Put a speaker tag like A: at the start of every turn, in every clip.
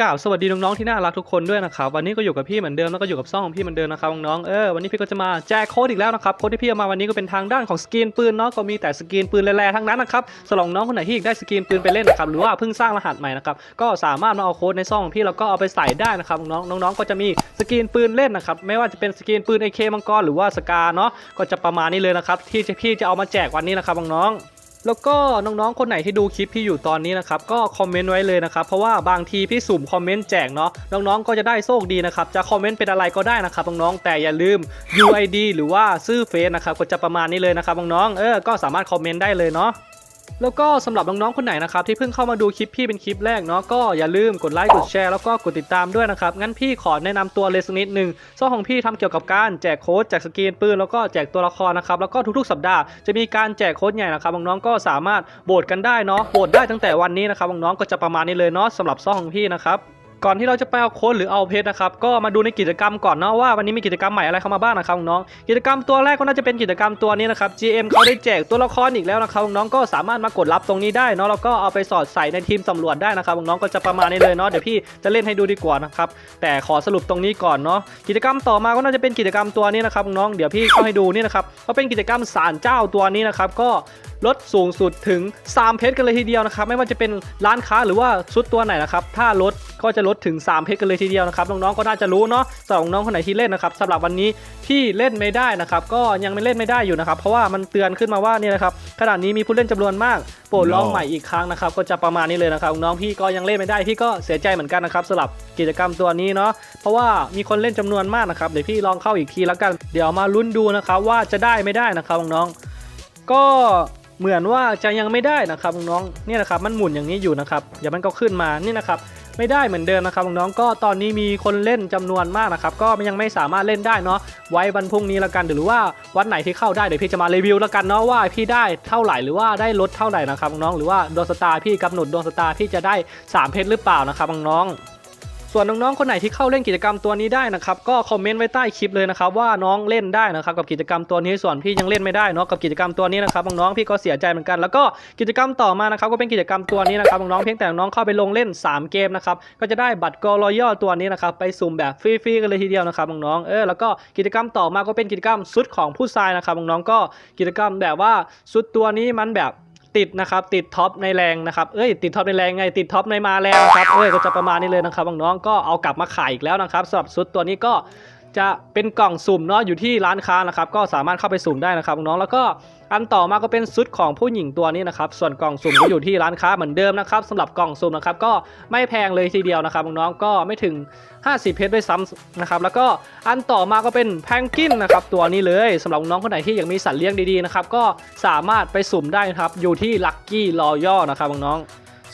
A: กล่าวสวัสดีน้องๆที่น่ารักทุกคนด้วยนะครับวันนี้ก็อยู่กับพี่เหมือนเดิมแล้วก็อยู่กับซ่องของพี่เหมือนเดิมนะครับน้องๆเออวันนี้พี่ก็จะมาแจกโค้ดอีกแล้วนะครับโค้ดที่พี่เอามาวันนี้ก็เป็นทางด้านของสกรีนปืนเนาะก็มีแต่สกรีนปืนแร่ๆทั้งนั้นนะครับสำหรับน้องคนไหนที่อยากได้สกรีนปืนไปเล่นนะครับหรือว่าเพิ่งสร้างรหัสใหม่นะครับก็สามารถมาเอาโค้ดในซ่องของพี่แล้วก็เอาไปใส่ได้นะครับน้องๆน้องๆก็จะมีสกรีนปืนเล่นนะครับไม่ว่าจะเป็นสกรีนปืน AK มังกรหรือว่าสกาเนาะก็จะประมาณนี้เลยนะครับที่พี่จะเอามาแจกวันนี้นะครับน้องๆ แล้วก็น้องๆ คนไหนที่ดูคลิปพี่อยู่ตอนนี้นะครับก็คอมเมนต์ไว้เลยนะครับเพราะว่าบางทีพี่สุ่มคอมเมนต์แจกเนาะน้องๆก็จะได้โชคดีนะครับจะคอมเมนต์เป็นอะไรก็ได้นะครับน้องๆแต่อย่าลืม UID หรือว่าชื่อเฟซนะครับก็จะประมาณนี้เลยนะครับน้องๆเออก็สามารถคอมเมนต์ได้เลยเนาะ แล้วก็สำหรับน้องๆคนไหนนะครับที่เพิ่งเข้ามาดูคลิปพี่เป็นคลิปแรกเนาะก็อย่าลืมกดไลค์กดแชร์แล้วก็กดติดตามด้วยนะครับงั้นพี่ขอแนะนำตัวเลยสักนิดหนึ่งซ่องของพี่ทำเกี่ยวกับการแจกโค้ดแจกสกรีนปืนแล้วก็แจกตัวละครนะครับแล้วก็ทุกๆ สัปดาห์จะมีการแจกโค้ดใหญ่นะครับน้องๆก็สามารถโหวตกันได้เนาะโหวตได้ตั้งแต่วันนี้นะครับน้องๆก็จะประมาณนี้เลยเนาะสำหรับซ่องของพี่นะครับ ก่อนที่เราจะไปเอาโค้ดหรือเอาเพชรนะครับก็มาดูในกิจกรรมก่อนเนาะว่าวันนี้มีกิจกรรมใหม่อะไรเข้ามาบ้างนะครับน้องกิจกรรมตัวแรกก็น่าจะเป็นกิจกรรมตัวนี้นะครับ GM เขาได้แจกตัวละครอีกแล้วนะครับน้องก็สามารถมากดรับตรงนี้ได้เนาะแล้วก็เอาไปสอดใส่ในทีมสำรวจได้นะครับน้องก็จะประมาณนี้เลยเนาะเดี๋ยวพี่จะเล่นให้ดูดีกว่านะครับแต่ขอสรุปตรงนี้ก่อนเนาะกิจกรรมต่อมาก็น่าจะเป็นกิจกรรมตัวนี้นะครับน้องเดี๋ยวพี่เข้าให้ดูนี่นะครับก็เป็นกิจกรรมศาลเจ้าตัวนี้นะครับก็ลดสูงสุดถึง 3 เพชรกันเลยทีเดียวนะครับไม่ว่าจะเป็นร้านค้าหรือว่าชุดตัวไหนนะครับถ้าลดก็จะลดถึง3เพชรกันเลยทีเดียวนะครับน้องๆก็น่าจะรู้เนาะสำหรับน้องคนไหนที่เล่นนะครับสำหรับวันนี้ที่เล่นไม่ได้นะครับก็ยังไม่เล่นไม่ได้อยู่นะครับเพราะว่ามันเตือนขึ้นมาว่านี่นะครับขณะนี้มีผู้เล่นจำนวนมากโปรดลองใหม่อีกครั้งนะครับก็จะประมาณนี้เลยนะครับน้องพี่ก็ยังเล่นไม่ได้พี่ก็เสียใจเหมือนกันนะครับสำหรับกิจกรรมตัวนี้เนาะเพราะว่ามีคนเล่นจำนวนมากนะครับเดี๋ยวพี่ลองเข้าอีกทีแล้วกัน เดี๋ยวมาลุ้นดูนะครับว่าจะได้ไม่ได้นะครับน้องๆก็เหมือนว่าจะยังไม่ได้นะครับน้องๆนี่นะครับมันหมุนอย่างนี้อยู่นะครับเดี๋ยวมันก็ขึ้นมานี่นะครับ ไม่ได้เหมือนเดิมนะครับน้องๆก็ตอนนี้มีคนเล่นจำนวนมากนะครับก็ยังไม่สามารถเล่นได้เนาะไว้วันพรุ่งนี้ละกันหรือว่าวันไหนที่เข้าได้เดี๋ยวพี่จะมารีวิวละกันเนาะว่าพี่ได้เท่าไหร่หรือว่าได้ลดเท่าไหร่นะครับน้องหรือว่าดวงสตาร์พี่กำหนดดวงสตาร์พี่จะได้สามเพชรหรือเปล่านะครับน้อง ส่วนน้องๆคนไหนที่เข้าเล่นกิจกรรมตัวนี้ได้นะครับก็คอมเมนต์ไว้ใต้คลิปเลยนะครับว่าน้องเล่นได้นะครับกับกิจกรรมตัวนี้ส่วนพี่ยังเล่นไม่ได้เนาะกับกิจกรรมตัวนี้นะครับน้องๆพี่ก็เสียใจเหมือนกัน แล้วก็กิจกรรมต่อมานะครับก็เป็นกิจกรรมตัวนี้นะครับน้องๆเพียงแต่น้องเข้าไปลงเล่น 3 เกมนะครับก็จะได้บัตรกอรอยอตัวนี้นะครับไปสุ่มแบบฟรีๆกันเลยทีเดียวนะครับน้องๆเออแล้วก็กิจกรรมต่อมาก็เป็นกิจกรรมชุดของผู้ชายนะครับน้องๆก็กิจกรรมแบบว่าชุดตัวนี้มันแบบ ติดนะครับติดท็อปในแรงนะครับเอ้ยติดท็อปในแรงไงติดท็อปในมาแรงนะครับเอ้ยก็จะประมาณนี้เลยนะครับน้องๆก็เอากลับมาขายอีกแล้วนะครับสำหรับชุดตัวนี้ก็ จะเป็นกล่องสุ่มเนาะอยู่ที่ร้านค้านะครับ ก็สามารถเข้าไปสุ่มได้นะครับน้องแล้วก็อันต่อมาก็เป็นชุดของผู้หญิงตัวนี้นะครับ ส่วนกล่องสุ่มก็อยู่ที่ร้านค้าเหมือนเดิมนะครับสำหรับกล่องสุ่มนะครับ ก็ไม่แพงเลยทีเดียวนะครับน้องก็ไม่ถึง 50 เพชรด้วยซ้ำนะครับ แล้วก็อันต่อมาก็เป็นแพงกินนะครับตัวนี้เลยสำหรับน้องคนไหนที่ยังมีสัตว์เลี้ยงดีๆนะครับก็สามารถไปสุ่มได้นะครับอยู่ที่ลัคกี้รอย่อนะครับน้อง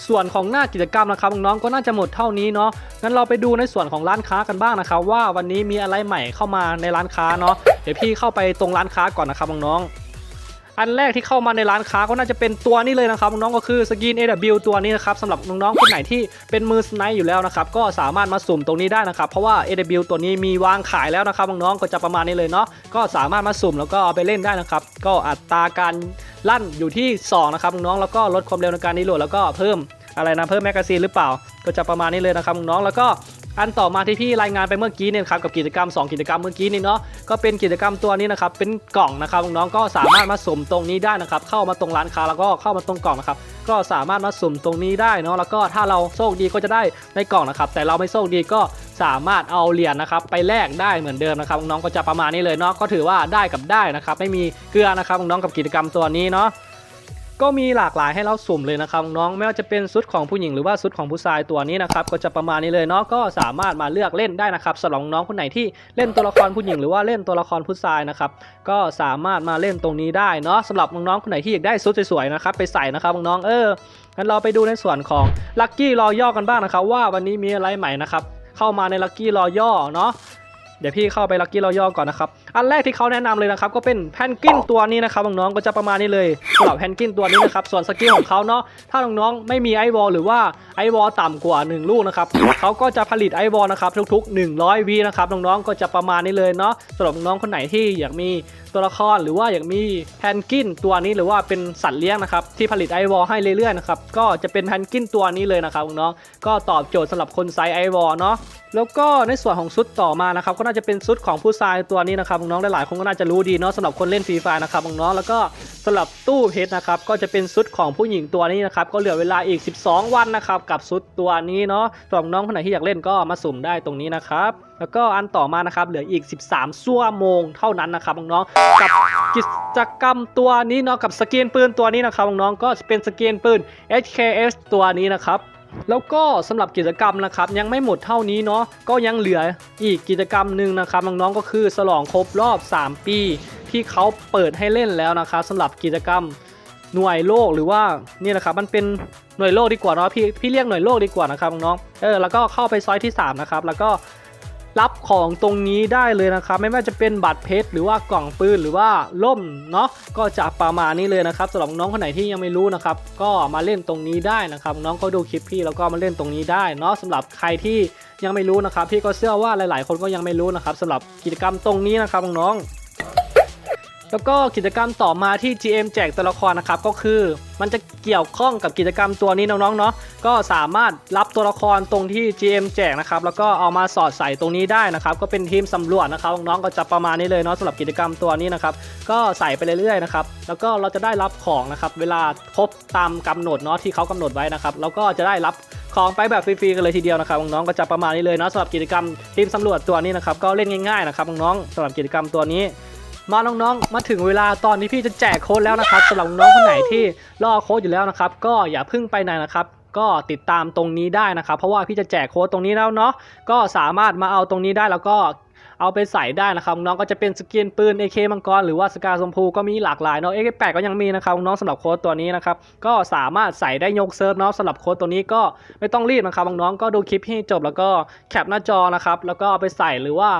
A: ส่วนของหน้ากิจกรรมนะครับน้องๆก็น่าจะหมดเท่านี้เนาะงั้นเราไปดูในส่วนของร้านค้ากันบ้างนะครับว่าวันนี้มีอะไรใหม่เข้ามาในร้านค้าเนาะเดี๋ยวพี่เข้าไปตรงร้านค้าก่อนนะครับน้องๆ อันแรกที่เข้ามาในร้านค้าก็น่าจะเป็นตัวนี้เลยนะครับน้องก็คือสกิน AW ตัวนี้นะครับสำหรับน้องๆคนไหนที่เป็นมือสไนป์อยู่แล้วนะครับก็สามารถมาสุ่มตรงนี้ได้นะครับเพราะว่า AW ตัวนี้มีวางขายแล้วนะครับน้องๆก็จะประมาณนี้เลยเนาะก็สามารถมาสุ่มแล้วก็เอาไปเล่นได้นะครับก็อัตราการลั่นอยู่ที่2นะครับน้องๆแล้วก็ลดความเร็วในการรีโหลดแล้วก็เพิ่มอะไรนะเพิ่มแมกกาซีนหรือเปล่า ก็จะประมาณนี้เลยนะครับน้องๆแล้วก็ อันต่อมาที่พี่รายงานไปเมื่อกี้เนี่ยครับกับกิจกรรม 2 กิจกรรมเมื่อกี้นี่เนาะก็เป็นกิจกรรมตัวนี้นะครับเป็นกล่องนะครับน้องๆก็สามารถมาสุ่มตรงนี้ได้นะครับเข้ามาตรงร้านค้าแล้วก็เข้ามาตรงกล่องนะครับก็สามารถมาสุ่มตรงนี้ได้เนาะแล้วก็ถ้าเราโชคดีก็จะได้ในกล่องนะครับแต่เราไม่โชคดีก็สามารถเอาเหรียญนะครับไปแลกได้เหมือนเดิมนะครับน้องก็จะประมาณนี้เลยเนาะก็ถือว่าได้กับได้นะครับไม่มีเกลือนะครับน้องกับกิจกรรมตัวนี้เนาะ ก็มีหลากหลายให้เราสุ่มเลยนะครับน้องไม่ว่าจะเป็นชุดของผู้หญิงหรือว่าชุดของผู้ชายตัวนี้นะครับก็จะประมาณนี้เลยเนาะก็สามารถมาเลือกเล่นได้นะครับสำหรับน้องคนไหนที่เล่นตัวละครผู้หญิงหรือว่าเล่นตัวละครผู้ชายนะครับก็สามารถมาเล่นตรงนี้ได้เนาะสำหรับน้องๆคนไหนที่อยากได้ชุดสวยๆนะครับไปใส่นะครับน้องเอองั้นเราไปดูในส่วนของลัคกี้รอย่อกันบ้างนะครับว่าวันนี้มีอะไรใหม่นะครับเข้ามาในลัคกี้รอย่อเนาะ เดี๋ยวพี่เข้าไปลักกี้เราย่อก่อนนะครับอันแรกที่เขาแนะนำเลยนะครับก็เป็นแพนกวินตัวนี้นะครับน้องๆก็จะประมาณนี้เลยสำหรับแพนกวินตัวนี้นะครับส่วนสกิลของเขาเนาะถ้าน้องๆไม่มีไอวอลหรือว่าไอวอลต่ำกว่า 1 ลูกนะครับเขาก็จะผลิตไอวอลนะครับทุกๆ 100วีนะครับน้องๆก็จะประมาณนี้เลยเนาะสำหรับน้องๆคนไหนที่อยากมี ตัวละครหรือว่าอย่ากมีแพนกินตัวนี้หรือว่าเป็นสัตว์เลี้ยงนะครับที่ผลิตไอวอลให้เรื่อยๆนะครับก็จะเป็นแพนกินตัวนี้เลยนะครับน้องก็ตอบโจทย์สำหรับคนไซส์ไอวอลเนาะแล้วก็ในส่วนของชุดต่อมานะครับก็น่าจะเป็นชุดของผู้ชายตัวนี้นะครับน้องหลายๆคนก็น่าจะรู้ดีเนาะสำหรับคนเล่นฟรีไฟนะครับน้องแล้วก็สำหรับตู้เพชรนะครับก็จะเป็นชุดของผู้หญิงตัวนี้นะครับก็เหลือเวลาอีก 12 วันนะครับกับชุดตัวนี้เนาะสำหรับน้องคนไหนที่อยากเล่นก็มาสุ่มได้ตรงนี้นะครับ แล้วก็อันต่อมานะครับเหลืออีก 13ชั่วโมงเท่านั้นนะครับน้องๆกับกิจกรรมตัวนี้เนาะกับสกรีนปืนตัวนี้นะครับน้องๆก็เป็นสกรีนปืน HKS ตัวนี้นะครับแล้วก็สำหรับกิจกรรมนะครับยังไม่หมดเท่านี้เนาะก็ยังเหลืออีกกิจกรรมหนึ่งนะครับน้องๆก็คือฉลองครบรอบ 3 ปี ที่เขาเปิดให้เล่นแล้วนะครับสำหรับกิจกรรมหน่วยโลกหรือว่านี่นะครับมันเป็นหน่วยโลกดีกว่าเนาะพี่พี่เรียกหน่วยโลกดีกว่านะครับน้องเออแล้วก็เข้าไปซอยที่ 3 นะครับ แล้วก็ รับของตรงนี้ได้เลยนะครับไม่ว่าจะเป็นบัตรเพชรหรือว่ากล่องปืนหรือว่าล่มเนาะก็จะประมาณนี้เลยนะครับสำหรับน้องคนไหนที่ยังไม่รู้นะครับก็มาเล่นตรงนี้ได้นะครับ น้องก็ดูคลิปพี่แล้วก็มาเล่นตรงนี้ได้เนาะสำหรับใครที่ยังไม่รู้นะครับ พี่ก็เชื่อว่าหลาย ๆ คนก็ยังไม่รู้นะครับสำหรับกิจกรรมตรงนี้นะครับน้องๆ แล้วก็กิจกรรมต่อมาที่ GM แจกตัวละครนะครับก็คือ มันจะเกี่ยวข้องกับกิจกรรมตัวนี้น้องๆเนาะก็สามารถรับตัวละครตรงที่ GM แจกนะครับแล้วก็เอามาสอดใส่ตรงนี้ได้นะครับก็เป็นทีมสำรวจนะครับน้องๆก็จะประมาณนี้เลยเนาะสำหรับกิจกรรมตัวนี้นะครับก็ใส่ไปเรื่อยๆนะครับแล้วก็เราจะได้รับของนะครับเวลาครบตามกำหนดเนาะที่เขากำหนดไว้นะครับแล้วก็จะได้รับของไปแบบฟรีๆกันเลยทีเดียวนะครับน้องๆก็จะประมาณนี้เลยเนาะสำหรับกิจกรรมทีมสำรวจตัวนี้นะครับก็เล่นง่ายๆนะครับน้องๆสำหรับกิจกรรมตัวนี้ มาน้องๆ มาถึงเวลาตอนนี้พี่จะแจกโค้ดแล้วนะครับสำหรับน้องคนไหนที่รอโค้ดอยู่แล้วนะครับ ก็อย่าเพิ่งไปไหนนะครับ ก็ติดตามตรงนี้ได้นะครับ เพราะว่าพี่จะแจกโค้ดตรงนี้แล้วเนาะก็สามารถมาเอาตรงนี้ได้แล้วก็ เอาไปใส่ได้นะครับน้องก็จะเป็นสกินปืน AK มังกรหรือว่าสกาชมพูก็มีหลากหลายเนาะ AK8 ก็ยังมีนะครับน้องสำหรับโค้ดตัวนี้นะครับก็สามารถใส่ได้ยกเซิร์ฟเนาะสำหรับโค้ดตัวนี้ก็ไม่ต้องรีบนะครับน้องก็ดูคลิปให้จบแล้วก็แคปหน้าจอนะครับแล้วก็เอาไปใส่หรือว่า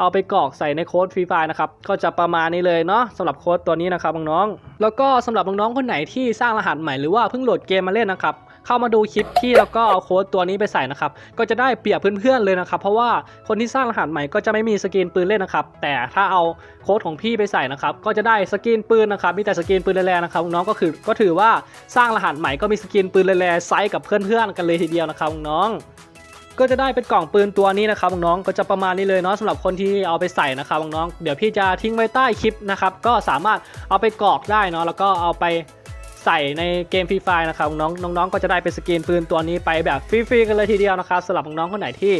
A: เอาไปกรอกใส่ในโค้ดฟรีไฟนะครับก็จะประมาณนี้เลยเนาะสำหรับโค้ดตัวนี้นะครับน้องๆแล้วก็สำหรับน้องๆคนไหนที่สร้างรหัสใหม่หรือว่าเพิ่งโหลดเกมมาเล่นนะครับ เข้ามาดูคลิปที่แล้วก็เอาโค้ดตัวนี้ไปใส่นะครับ ก็จะได้เปรียบเพื่อนๆเลยนะครับ เพราะว่าคนที่สร้างรหัสใหม่ก็จะไม่มีสกินปืนเล่นนะครับ แต่ถ้าเอาโค้ดของพี่ไปใส่นะครับ ก็จะได้สกินปืนนะครับ มีแต่สกินปืนแรงๆนะครับน้องก็คือก็ถือว่าสร้างรหัสใหม่ก็มีสกินปืนแรงๆไซส์กับเพื่อนๆกันเลยทีเดียวนะครับน้องก็จะได้เป็นกล่องปืนตัวนี้นะครับน้องก็จะประมาณนี้เลยเนาะสำหรับคนที่เอาไปใส่นะครับน้องเดี๋ยวพี่จะทิ้งไว้ใต้คลิปนะครับก็สามารถเอาไปกรอกได้เนาะแล้วก็เอาไป ใส่ในเกมฟรีไฟนะครับน้องๆน้องๆก็จะได้เป็นสกินปืนตัวนี้ไปแบบฟรีๆกันเลยทีเดียวนะครับสำหรับน้องๆคนไหนที่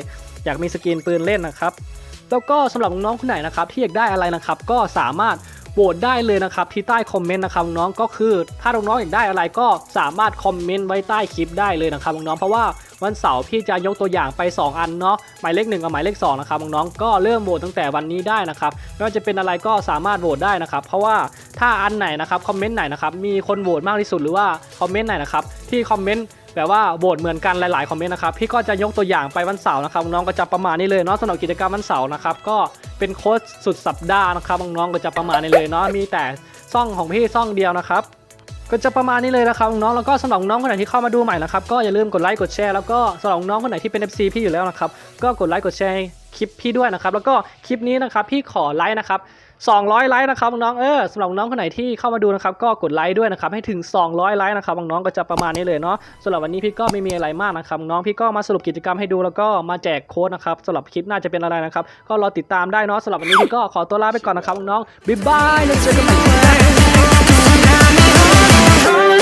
A: อยากมีสกินปืนเล่นนะครับแล้วก็สำหรับน้องๆคนไหนนะครับที่อยากได้อะไรนะครับก็สามารถโหวตได้เลยนะครับที่ใต้คอมเมนต์นะครับน้องก็คือถ้าน้องๆอยากได้อะไรก็สามารถคอมเมนต์ไว้ใต้คลิปได้เลยนะครับน้องๆเพราะว่า วันเสาร์พี่จะยกตัวอย่างไป 2 อันเนาะหมายเลขหนึ่งกับหมายเลข2นะครับน้องๆก็เริ่มโหวตตั้งแต่วันนี้ได้นะครับไม่ว่าจะเป็นอะไรก็สามารถโหวตได้นะครับ เพราะว่าถ้าอันไหนนะครับคอมเมนต์ไหนนะครับมีคนโหวตมากที่สุดหรือว่าคอมเมนต์ไหนนะครับที่คอมเมนต์แบบว่าโหวตเหมือนกันหลายๆคอมเมนต์นะครับพี่ก็จะยกตัวอย่างไปวันเสาร์นะครับน้องๆก็จะประมาณนี้เลยเนาะสำหรับกิจกรรมวันเสาร์นะครับก็เป็นโค้ดสุดสัปดาห์นะครับน้องๆก็จะประมาณนี้เลยเนาะมีแต่ซ่องของพี่ซ่องเดียวนะครับ ก็จะประมาณนี้เลยนะครับน้องๆแล้วก็สำหรับน้องคนไหนที่เข้ามาดูใหม่นะครับก็อย่าลืมกดไลค์กดแชร์แล้วก็สำหรับน้องคนไหนที่เป็น FC พี่อยู่แล้วนะครับก็กดไลค์กดแชร์คลิปพี่ด้วยนะครับแล้วก็คลิปนี้นะครับพี่ขอไลค์นะครับ200 ไลค์นะครับน้องๆเออสำหรับน้องคนไหนที่เข้ามาดูนะครับก็กดไลค์ด้วยนะครับให้ถึง 200 ไลค์นะครับน้องๆก็จะประมาณนี้เลยเนาะสำหรับวันนี้พี่ก็ไม่มีอะไรมากนะครับน้องพี่ก็มาสรุปกิจกรรมให้ดูแล้วก็มาแจกโค้ดนะครับสำหรับคลิปน่าจะเป็นอะไรนะครับก็รอติดตามได้เนาะสำหรับวันนี้พี่ก็ขอตัวลาไปก่อนนะครับน้องบ๊ายบายแล้วเจอกันใหม่ Oh.